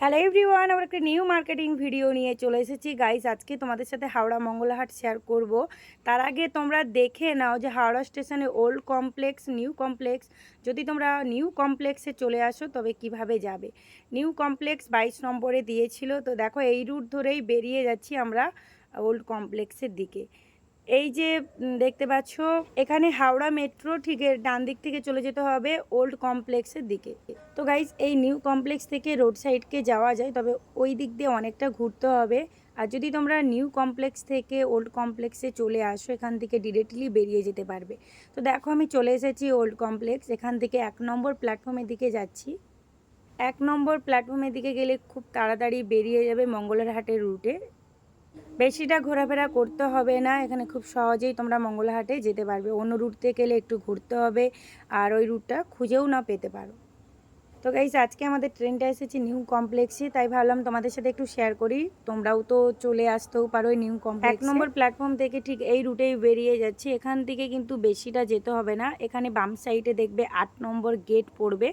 Hello everyone আমরা একটা new marketing video নিয়ে চলে এসেছি। গাইস আজকে তোমাদের সাথে হাওড়া মঙ্গলাহাট শেয়ার করব। তার আগে তোমরা দেখে নাও যে হাওড়া স্টেশনে ওল্ড কমপ্লেক্স নিউ কমপ্লেক্স যদি তোমরা নিউ কমপ্লেক্সে চলে আসো, তবে কীভাবে যাবে? নিউ কমপ্লেক্স বাইশ নম্বরে দিয়েছিল। তো দেখো, এই রুট ধরেই বেরিয়ে যাচ্ছি আমরা ওল্ড কমপ্লেক্সের দিকে। এই যে দেখতে পাচ্ছ, এখানে হাওড়া মেট্রো ঠিক ডান দিক থেকে চলে যেতে হবে ওল্ড কমপ্লেক্সের দিকে। তো গাইজ এই নিউ কমপ্লেক্স থেকে রোড সাইডকে যাওয়া যায়, তবে ওই দিক দিয়ে অনেকটা ঘুরতে হবে। আর যদি তোমরা নিউ কমপ্লেক্স থেকে ওল্ড কমপ্লেক্সে চলে আসো, এখান থেকে ডিরেক্টলি বেরিয়ে যেতে পারবে। তো দেখো, আমি চলে এসেছি ওল্ড কমপ্লেক্স, এখান থেকে এক নম্বর প্ল্যাটফর্মের দিকে যাচ্ছি। এক নম্বর প্ল্যাটফর্মের দিকে গেলে খুব তাড়াতাড়ি বেরিয়ে যাবে মঙ্গলের হাটের রুটে। বেশিটা ঘোরাফেরা করতে হবে না। এখানে খুব সহজেই তোমরা মঙ্গলহাটে যেতে পারবে। অন্য রুট থেকে গেলে একটু ঘুরতে হবে আর ওই রুটটা খুঁজেও না পেতে পারো। তো গাইস আজকে আমাদের ট্রেনটা এসেছে নিউ কমপ্লেক্সে তাই ভাবলাম তোমাদের সাথে একটু শেয়ার করি। তোমরাও তো চলে আসতেও পারো নিউ কমপ্লেক্স এক নম্বর প্ল্যাটফর্ম থেকে ঠিক এই রুটেই বেরিয়ে যাচ্ছি। এখান থেকে কিন্তু বেশিটা যেতে হবে না। এখানে বাম সাইডে দেখবে আট নম্বর গেট পড়বে।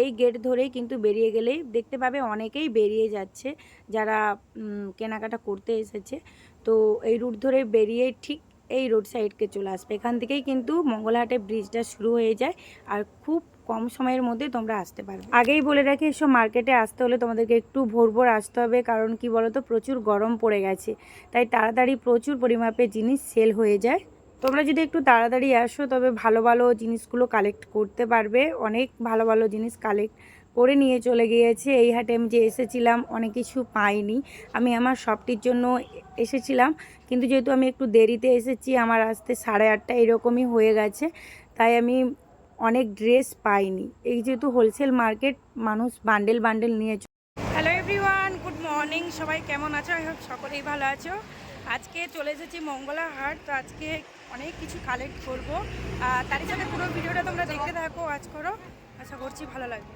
এই গেট ধরেই কিন্তু বেরিয়ে গেলেই দেখতে পাবে অনেকেই বেরিয়ে যাচ্ছে, যারা কেনাকাটা করতে এসেছে। তো এই রুট ধরে বেরিয়ে ঠিক এই রোড সাইডকে চলে আসবে। এখান থেকেই কিন্তু মঙ্গলহাটে ব্রিজটা শুরু হয়ে যায় আর খুব কম সময়ের মধ্যে তোমরা আসতে পারবে। আগেই বলে রাখি, এসব মার্কেটে আসতে হলে তোমাদেরকে একটু ভোর ভোর আসতে হবে, কারণ কি বলতো? প্রচুর গরম পড়ে গেছে। তাই তাড়াতাড়ি প্রচুর পরিমাপে জিনিস সেল হয়ে যায়। তোমরা যদি একটু তাড়াতাড়ি আসো, তবে ভালো ভালো জিনিসগুলো কালেক্ট করতে পারবে। অনেক ভালো ভালো জিনিস কালেক্ট করে নিয়ে চলে গিয়েছে। এই হাটে আমি যে এসেছিলাম, অনেক কিছু পাইনি। আমি আমার শপটির জন্য এসেছিলাম। কিন্তু যেহেতু আমি একটু দেরিতে এসেছি, আমার আসতে সাড়ে আটটা এরকমই হয়ে গেছে। তাই আমি অনেক ড্রেস পাইনি। এই যেহেতু হোলসেল মার্কেট মানুষ বান্ডেল বান্ডেল নিয়ে মর্নিং, সবাই কেমন আছো? আই হোপ সকলেই ভালো আছো। আজকে চলে এসেছি মঙ্গলা হাট, তো আজকে অনেক কিছু কালেক্ট করব। তারই সাথে পুরো ভিডিওটা তোমরা দেখতে থাকো আজ করো। আশা করছি ভালো লাগবে।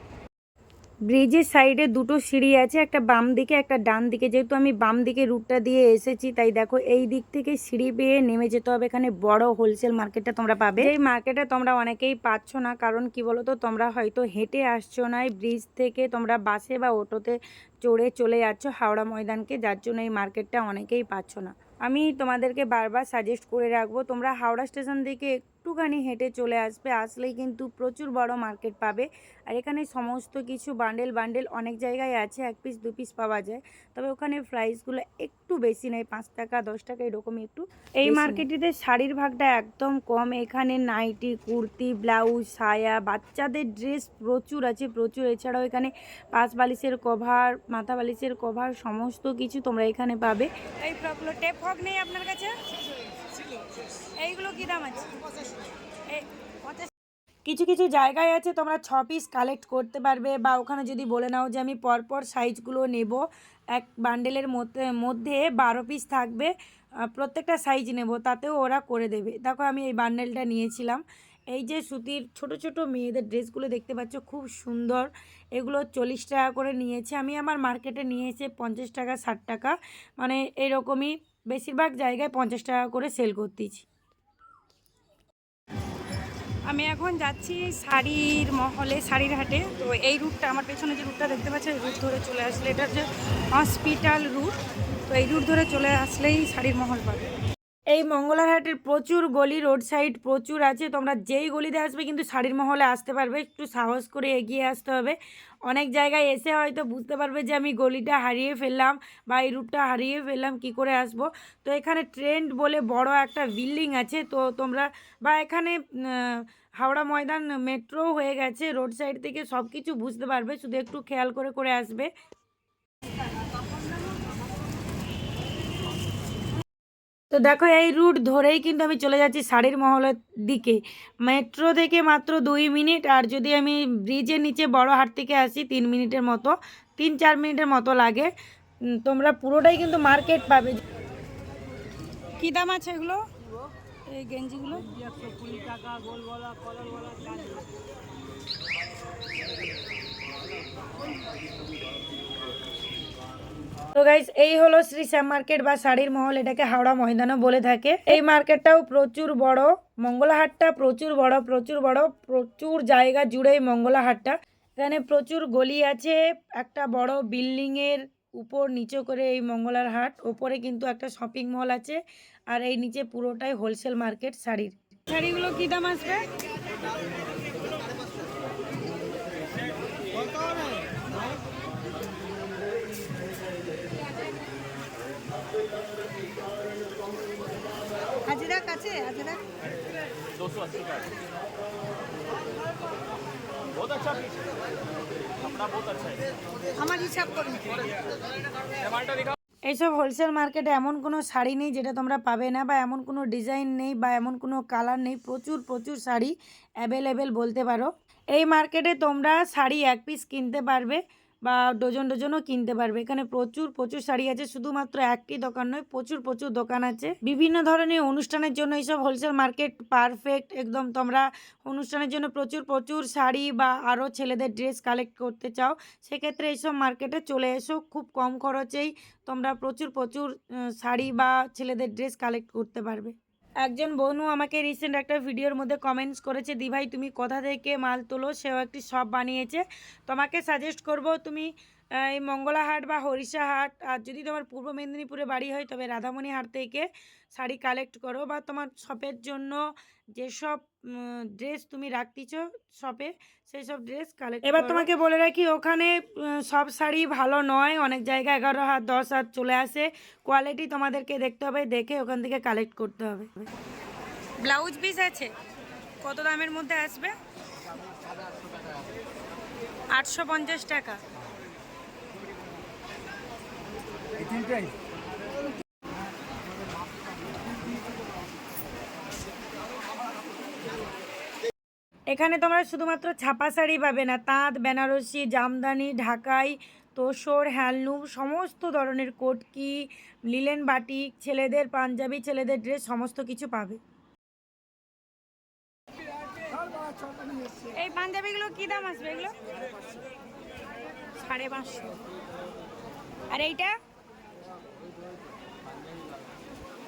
ব্রিজের সাইডে দুটো সিঁড়ি আছে, একটা বাম দিকে, একটা ডান দিকে। যেহেতু আমি বাম দিকে রুটটা দিয়ে এসেছি, তাই দেখো এই দিক থেকে সিঁড়ি বেয়ে নেমে যেতে হবে। এখানে বড় হোলসেল মার্কেটটা তোমরা পাবে। এই মার্কেটে তোমরা অনেকেই পাচ্ছ না, কারণ কি বলো তো তোমরা হয়তো হেঁটে আসছো না ব্রিজ থেকে তোমরা বাসে বা অটোতে চড়ে চলে যাচ্ছ হাওড়া ময়দানকে, যার জন্য এই মার্কেটটা অনেকেই পাচ্ছ না। আমি তোমাদেরকে বারবার সাজেস্ট করে রাখব, তোমরা হাওড়া স্টেশন থেকে একটুখানি হেঁটে চলে আসবে আসলেই কিন্তু প্রচুর বড় মার্কেট পাবে। আর এখানে সমস্ত কিছু বান্ডেল বান্ডেল অনেক জায়গায় আছে এক পিস দু পিস পাওয়া যায়। তবে ওখানে প্রাইসগুলো একটু বেশি নেয় পাঁচ টাকা দশ টাকা এরকমই একটু এই মার্কেটটিতে শাড়ির ভাগটা একদম কম। এখানে নাইটি কুর্তি ব্লাউজ সায়া বাচ্চাদের ড্রেস প্রচুর আছে প্রচুর। এছাড়াও এখানে পাঁচ বালিশের কভার মাথা বালিশের কভার সমস্ত কিছু তোমরা এখানে পাবে। এই ফ্রকগুলো টেপ নেই আপনার কাছে? এইগুলো দাম আছে? কিছু কিছু জায়গায় আছে, তোমরা ছ পিস কালেক্ট করতে পারবে, বা ওখানে যদি বলে নাও যে আমি পরপর সাইজগুলো নেব, এক বান্ডেলের মধ্যে মধ্যে বারো পিস থাকবে প্রত্যেকটা সাইজ নেব, তাতেও ওরা করে দেবে। দেখো আমি এই বান্ডেলটা নিয়েছিলাম। এই যে সুতির ছোট ছোট মেয়েদের ড্রেসগুলো দেখতে পাচ্ছ, খুব সুন্দর। এগুলো চল্লিশ টাকা করে নিয়েছে। আমি আমার মার্কেটে নিয়েছে পঞ্চাশ টাকা, ষাট টাকা মানে এরকমই বেশিরভাগ জায়গায় পঞ্চাশ টাকা করে সেল করতেছি। আমি এখন যাচ্ছি শাড়ির মহলে, শাড়ির হাটে। তো এই রুটটা, আমার পেছনে যে রুটটা দেখতে পাচ্ছি রুট ধরে চলে আসলে এটা হচ্ছে হসপিটাল রুট। তো এই রুট ধরে চলে আসলেই শাড়ির মহল পাবে। এই মঙ্গলার হাটের প্রচুর গলি রোড সাইড প্রচুর আছে। তোমরা যেই গলিতে আসবে কিন্তু শাড়ির মহলে আসতে পারবে। একটু সাহস করে এগিয়ে আসতে হবে। অনেক জায়গায় এসে হয়তো বুঝতে পারবে যে আমি গলিটা হারিয়ে ফেললাম বা এই রুটটা হারিয়ে ফেললাম, কি করে আসব। তো এখানে ট্রেন্ড বলে বড় একটা বিল্ডিং আছে। তো তোমরা বা এখানে হাওড়া ময়দান মেট্রো হয়ে গেছে। রোড সাইড থেকে সব কিছু বুঝতে পারবে। শুধু একটু খেয়াল করে করে আসবে। তো দেখো, এই রুট ধরেই কিন্তু আমি চলে যাচ্ছি শাড়ির মহলের দিকে। মেট্রো থেকে মাত্র দুই মিনিট, আর যদি আমি ব্রিজের নিচে বড় হাট থেকে আসি, তিন মিনিটের মতো, তিন চার মিনিটের মতো লাগে। তোমরা পুরোটাই কিন্তু মার্কেট পাবে। কী দাম আছে এগুলো? এই গেঞ্জিগুলো? তো গাইস এই হলো শ্রী শ্যাম মার্কেট বা শাড়ির মহল, এটাকে হাওড়া ময়দানও বলে থাকে। এই মার্কেটটাও প্রচুর বড়, মঙ্গলাহাটটা প্রচুর বড় প্রচুর বড়, প্রচুর জায়গা জুড়ে এই মঙ্গলাহাটটা। এখানে প্রচুর গলি আছে, একটা বড় বিল্ডিংয়ের উপর নিচে করে এই মঙ্গলার হাট, ওপরে কিন্তু একটা শপিং মল আছে, আর এই নিচে পুরোটাই হোলসেল মার্কেট শাড়ির। শাড়িগুলো কী দাম আসবে? আজরাক আছে আজরাক दो सौ अस्सी का बहुत अच्छा पीस है कपड़ा बहुत अच्छा है আমার হিসাব করুন टमाटर दिखाओ এইসব হোলসেল মার্কেটে এমন কোনো শাড়ি নেই যেটা তোমরা পাবে না বা এমন কোনো ডিজাইন নেই বা এমন কোনো কালার নেই প্রচুর প্রচুর শাড়ি অ্যাভেলেবেল বলতে পারো এই মার্কেটে তোমরা শাড়ি এক পিস কিনতে পারবে বা ডজন ডজনও কিনতে পারবে। এখানে প্রচুর প্রচুর শাড়ি আছে। শুধুমাত্র একটি দোকান নয়, প্রচুর প্রচুর দোকান আছে। বিভিন্ন ধরনের অনুষ্ঠানের জন্য এইসব হোলসেল মার্কেট পারফেক্ট একদম তোমরা অনুষ্ঠানের জন্য প্রচুর প্রচুর শাড়ি বা আরও ছেলেদের ড্রেস কালেক্ট করতে চাও, সেক্ষেত্রে এইসব মার্কেটে চলে এসো। খুব কম খরচেই তোমরা প্রচুর প্রচুর শাড়ি বা ছেলেদের ড্রেস কালেক্ট করতে পারবে। একজন বোনও আমাকে রিসেন্ট একটা ভিডিওর মধ্যে কমেন্টস করেছে, দিভাই, তুমি কোথা থেকে মাল তোলো? সেও একটি শপ বানিয়েছে। তোমাকে সাজেস্ট করব, তুমি এই মঙ্গলা হাট বা হরিষা হাট আর যদি তোমার পূর্ব মেদিনীপুরে বাড়ি হয় তবে রাধামণি হাট থেকে শাড়ি কালেক্ট করো বা তোমার শপের জন্য যেসব ড্রেস তুমি রাখতেছ শপে সেই সব ড্রেস কালেক্ট এবার তোমাকে বলে রাখি ওখানে সব শাড়ি ভালো নয় অনেক জায়গায় এগারো হাত দশ হাত চলে আসে। কোয়ালিটি তোমাদেরকে দেখতে হবে দেখে ওখান থেকে কালেক্ট করতে হবে। ব্লাউজ পিস আছে? কত দামের মধ্যে আসবে? আটশো পঞ্চাশ টাকা। এখানে তোমরা শুধুমাত্র ছাপা শাড়ি পাবে না, তাঁত, বেনারসি, জামদানি, ঢাকাই তোসর হ্যান্ডলুম, সমস্ত ধরনের কোটকি, লিলেন বাটিক ছেলেদের পাঞ্জাবি, ছেলেদের ড্রেস সমস্ত কিছু পাবে। এই পাঞ্জাবিগুলো কি দাম আসবে এগুলো? সাড়ে পাঁচশো। আর এইটা?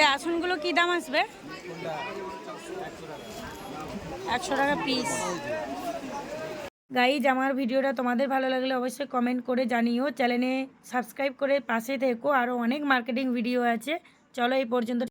এই আসনগুলো কি দাম আসবে? একশো টাকা পিস গাইজ আমার ভিডিওটা তোমাদের ভালো লাগলে অবশ্যই কমেন্ট করে জানিও। চ্যানেলে সাবস্ক্রাইব করে পাশে থেকো। আরও অনেক মার্কেটিং ভিডিও আছে। চলো এই পর্যন্ত